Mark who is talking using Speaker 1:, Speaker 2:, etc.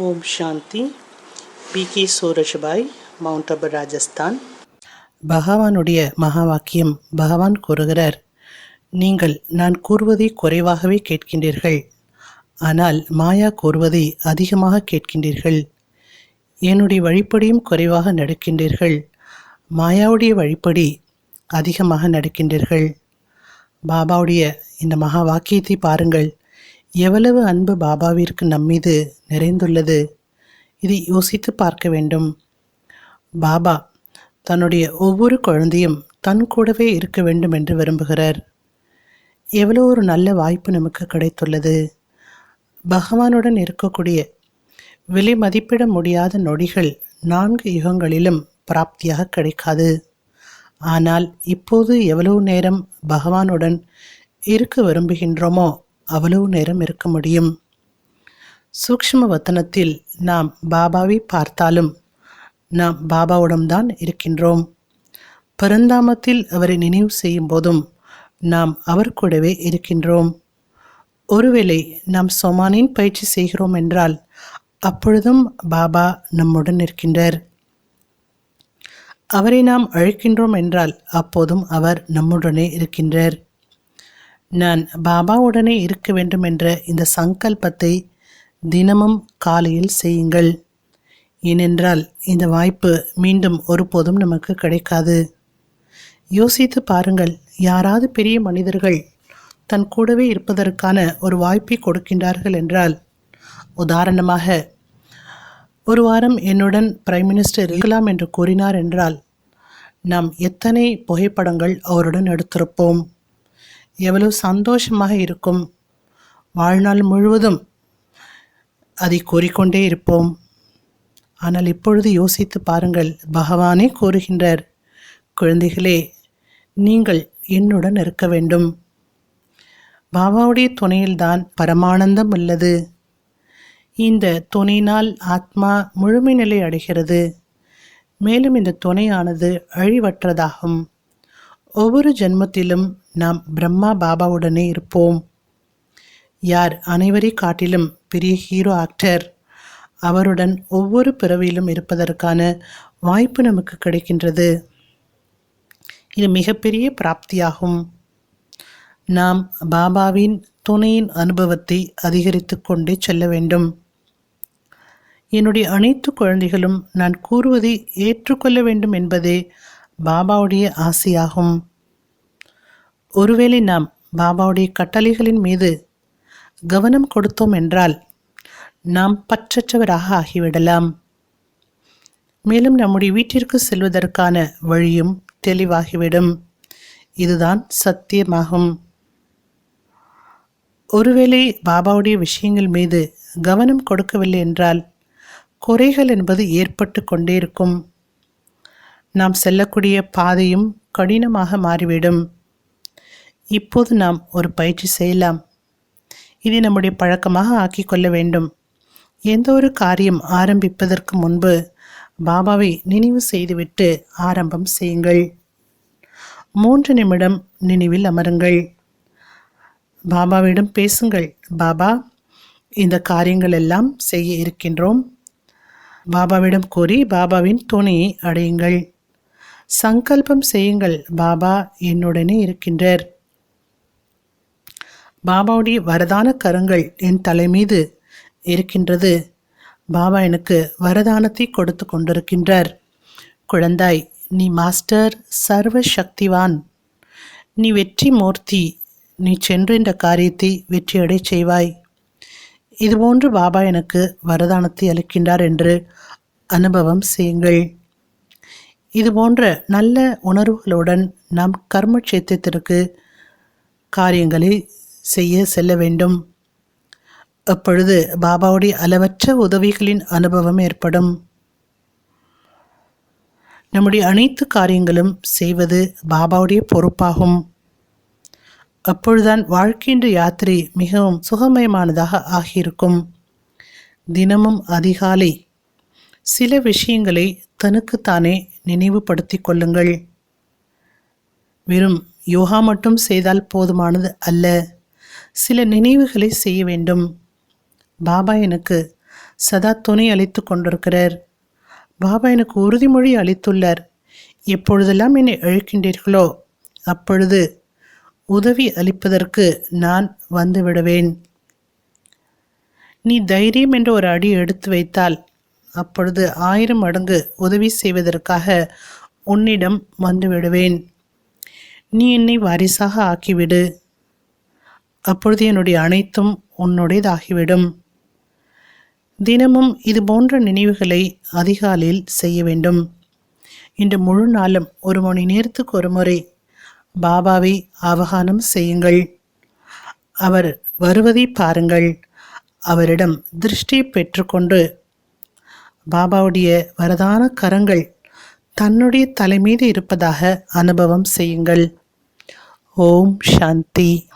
Speaker 1: Om Shanti. B K Surajbhai Mount Abu Rajasthan பகவானுடைய மகா வாக்கியம் பகவான் கூறுகிறார் நீங்கள் நான் கூறுவதை குறைவாகவே கேட்கின்றீர்கள் ஆனால் மாயா கூறுவதை அதிகமாக கேட்கின்றீர்கள். என்னுடைய வழிப்படியும் குறைவாக நடக்கின்றீர்கள். மாயாவுடைய வழிப்படி அதிகமாக நடக்கின்றீர்கள். பாபாவுடைய இந்த மகா வாக்கியத்தை பாருங்கள். எவ்வளவு அன்பு பாபாவிற்கு நம்மீது நிறைந்துள்ளது? இதை யோசித்து பார்க்க வேண்டும். பாபா தன்னுடைய ஒவ்வொரு குழந்தையும் தன் கூடவே இருக்க வேண்டும் என்று விரும்புகிறார். எவ்வளோ ஒரு நல்ல வாய்ப்பு நமக்கு கிடைத்துள்ளது. பகவானுடன் இருக்கக்கூடிய விலை மதிப்பிட முடியாத நொடிகள் நான்கு யுகங்களிலும் பிராப்தியாக கிடைக்காது. ஆனால் இப்போது எவ்வளவு நேரம் பகவானுடன் இருக்க விரும்புகின்றோமோ அவ்வளவு நேரம் இருக்க முடியும். சூக்ஷ்ம வத்தனத்தில் நாம் பாபாவை பார்த்தாலும் நாம் பாபாவுடன் இருக்கின்றோம். பரந்தாமத்தில் அவரை நினைவு செய்யும் போதும் நாம் அவர் கூடவே இருக்கின்றோம். ஒருவேளை நாம் சொமானின் பயிற்சி செய்கிறோம் என்றால் அப்பொழுதும் பாபா நம்முடன் இருக்கின்றார் அவரை நாம் அழைக்கின்றோம் என்றால் அப்போதும் அவர் நம்முடனே இருக்கின்றார். நான் பாபாவுடனே இருக்க வேண்டும் என்ற இந்த சங்கல்பத்தை தினமும் காலையில் செய்யுங்கள். ஏனென்றால் இந்த வாய்ப்பு மீண்டும் ஒருபோதும் நமக்கு கிடைக்காது. யோசித்து பாருங்கள் யாராவது பெரிய மனிதர்கள் தன் கூடவே இருப்பதற்கான ஒரு வாய்ப்பை கொடுக்கின்றார்கள் என்றால் உதாரணமாக ஒரு வாரம் என்னுடன் பிரைம் மினிஸ்டர் இருக்கலாம் என்று கூறினார் என்றால் நாம் எத்தனை புகைப்படங்கள் அவருடன் எடுத்திருப்போம்? எவ்வளவு சந்தோஷமாக இருக்கும். வாழ்நாள் முழுவதும் அதை கூறிக்கொண்டே இருப்போம். ஆனால் இப்பொழுது யோசித்து பாருங்கள் பகவானே கூறுகின்றார் குழந்தைகளே நீங்கள் என்னுடன் இருக்க வேண்டும். பாபாவுடைய துணையில்தான் பரமானந்தம் உள்ளது. இந்த துணையினால் ஆத்மா முழுமை நிலை அடைகிறது. மேலும் இந்த துணையானது அழிவற்றதாகும். ஒவ்வொரு ஜென்மத்திலும் நாம் பிரம்மா பாபாவுடனே இருப்போம். யார் அனைவரை காட்டிலும் பெரிய ஹீரோ ஆக்டர் அவருடன் ஒவ்வொரு பிறவியிலும் இருப்பதற்கான வாய்ப்பு நமக்கு கிடைக்கின்றது. இது மிகப்பெரிய பிராப்தியாகும். நாம் பாபாவின் துணையின் அனுபவத்தை அதிகரித்து கொண்டே செல்ல வேண்டும். என்னுடைய அனைத்து குழந்தைகளும் நான் கூறுவதை ஏற்றுக்கொள்ள வேண்டும் என்பதே பாபாவுடைய ஆசையாகும். ஒருவேளை நாம் பாபாவுடைய கட்டளைகளின் மீது கவனம் கொடுத்தோம் என்றால் நாம் பற்றற்றவராக ஆகிவிடலாம். மேலும் நம்முடைய வீட்டிற்கு செல்வதற்கான வழியும் தெளிவாகிவிடும். இதுதான் சத்தியமாகும். ஒருவேளை பாபாவுடைய விஷயங்கள் மீது கவனம் கொடுக்கவில்லை என்றால் குறைகள் என்பது ஏற்பட்டு கொண்டே இருக்கும். நாம் செல்லக்கூடிய பாதையும் கடினமாக மாறிவிடும். இப்போது நாம் ஒரு பயிற்சி செய்யலாம். இதை நம்முடைய பழக்கமாக ஆக்கிக்கொள்ள வேண்டும். எந்த ஒரு காரியம் ஆரம்பிப்பதற்கு முன்பு பாபாவை நினைவு செய்துவிட்டு ஆரம்பம் செய்யுங்கள். மூன்று நிமிடம் நினைவில் அமருங்கள். பாபாவிடம் பேசுங்கள். பாபா இந்த காரியங்கள் எல்லாம் செய்ய இருக்கின்றோம். பாபாவிடம் கூறி பாபாவின் துணையை அடையுங்கள். சங்கல்பம் செய்யுங்கள். பாபா என்னுடனே இருக்கின்றார். பாபாவுடைய வரதான கரங்கள் என் தலை மீது இருக்கின்றது. பாபா எனக்கு வரதானத்தை கொடுத்து கொண்டிருக்கின்றார். குழந்தாய் நீ மாஸ்டர் சர்வ சக்திவான் நீ வெற்றி மூர்த்தி நீ சென்று காரியத்தை வெற்றியடை செய்வாய். இதுபோன்று பாபா எனக்கு வரதானத்தை அளிக்கின்றார் என்று அனுபவம் செய்யுங்கள். இது போன்ற நல்ல உணர்வுகளுடன் நாம் கர்மக்ஷேத்திரத்திற்கு காரியங்களை செய்ய செல்ல வேண்டும். அப்பொழுது பாபாவுடைய அளவற்ற உதவிகளின் அனுபவம் ஏற்படும். நம்முடைய அனைத்து காரியங்களும் செய்வது பாபாவுடைய பொறுப்பாகும். அப்பொழுதுதான் வாழ்க்கையின் யாத்திரை மிகவும் சுகமயமானதாக ஆகியிருக்கும். தினமும் அதிகாலை சில விஷயங்களை தனக்குத்தானே நினைவுபடுத்தி கொள்ளுங்கள். வெறும் யோகா மட்டும் செய்தால் போதுமானது அல்ல. சில நினைவுகளை செய்ய வேண்டும். பாபா எனக்கு சதா துணை அளித்து கொண்டிருக்கிறார். பாபா எனக்கு உறுதிமொழி அளித்துள்ளார். எப்பொழுதெல்லாம் என்னை அழைக்கின்றீர்களோ அப்பொழுது உதவி அளிப்பதற்கு நான் வந்துவிடுவேன் நீ தைரியம் என்ற ஒரு அடி எடுத்து வைத்தால் அப்பொழுது ஆயிரம் மடங்கு உதவி செய்வதற்காக உன்னிடம் வந்துவிடுவேன். நீ என்னை வாரிசாக ஆக்கிவிடு. அப்பொழுது என்னுடைய அனைத்தும் உன்னுடையதாகிவிடும் தினமும் இது போன்ற நினைவுகளை அதிகாலையில் செய்ய வேண்டும். இன்று முழு நாளும் ஒரு மணி நேரத்துக்கு ஒரு முறை பாபாவை அவகானம் செய்யுங்கள். அவர் வருவதை பாருங்கள். அவரிடம் திருஷ்டியை பெற்றுக்கொண்டு பாபாவுடைய வரதான கரங்கள் தன்னுடைய தலைமீது இருப்பதாக அனுபவம் செய்யுங்கள். ஓம் சாந்தி.